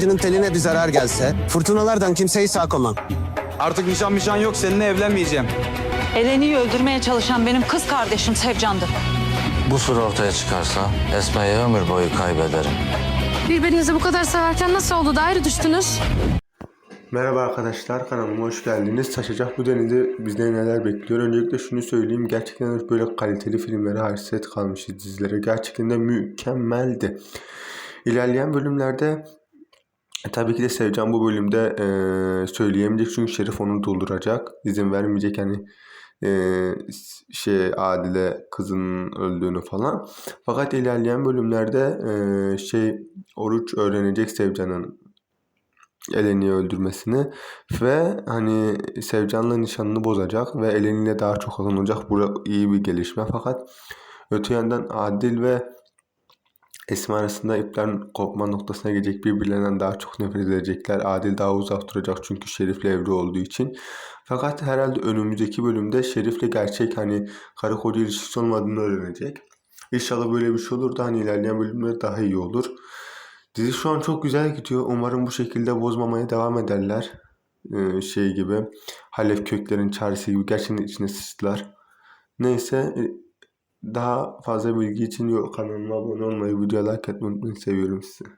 saçının teline bir zarar gelse, fırtınalardan kimseyi sağ koymam. Artık nişan mişan yok seninle evlenmeyeceğim. Eleni'yi öldürmeye çalışan benim kız kardeşim Sevcan'dı. Bu sır ortaya çıkarsa Esma'yı ömür boyu kaybederim. Birbirinizi bu kadar severken nasıl oldu da ayrı düştünüz? Merhaba arkadaşlar kanalıma hoş geldiniz. Taşacak bu denizde bizden neler bekliyor? Öncelikle şunu söyleyeyim. Gerçekten böyle kaliteli filmlere hasret kalmışız dizilere. Gerçekten de mükemmeldi. İlerleyen bölümlerde tabii ki de Sevcan bu bölümde e, söyleyemeyecek çünkü Şerif onu dolduracak. İzin vermeyecek hani e, şey Adile kızının öldüğünü falan. Fakat ilerleyen bölümlerde e, şey Oruç öğrenecek Sevcan'ın Eleni'yi öldürmesini ve hani Sevcan'la nişanını bozacak ve Eleni'yle daha çok alınacak. Bu iyi bir gelişme fakat öte yandan Adil ve Esma arasında ipten kopma noktasına gelecek birbirlerinden daha çok nefret edecekler. Adil daha uzak duracak çünkü Şerif'le evli olduğu için. Fakat herhalde önümüzdeki bölümde Şerif'le gerçek hani karı koca ilişkisi olmadığını öğrenecek. İnşallah böyle bir şey olur da hani ilerleyen bölümler daha iyi olur. Dizi şu an çok güzel gidiyor. Umarım bu şekilde bozmamaya devam ederler. Ee, şey gibi. Halef köklerin çaresi gibi gerçekten içine sıçtılar. Neyse e, daha fazla bilgi için kanalıma abone olmayı, videoya like atmayı unutmayın. Seviyorum sizi.